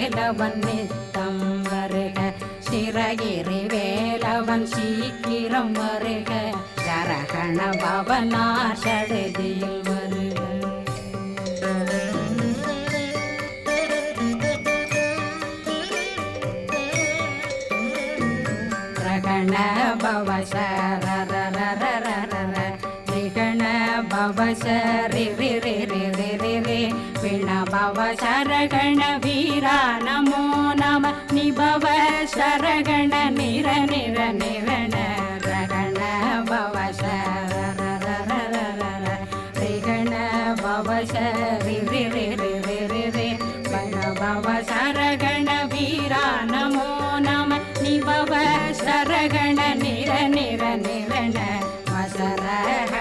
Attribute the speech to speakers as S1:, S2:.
S1: வேலவன் நித்தம் வருக. சிறகிரி வேலவன் சீக்கிரம் வருக. சரகண பவனாஷடுதியில் வருக. பிரகண பவசர நிகண பவசரி விணபவ சரகண வீரா நமோ நம நிபவ சரகண நிர நிர நிரண ரகண பவ சரண பவ சரணபவ சரகண வீரா நமோ நம நிபவ சரகண நிர நிர நிரண வசரக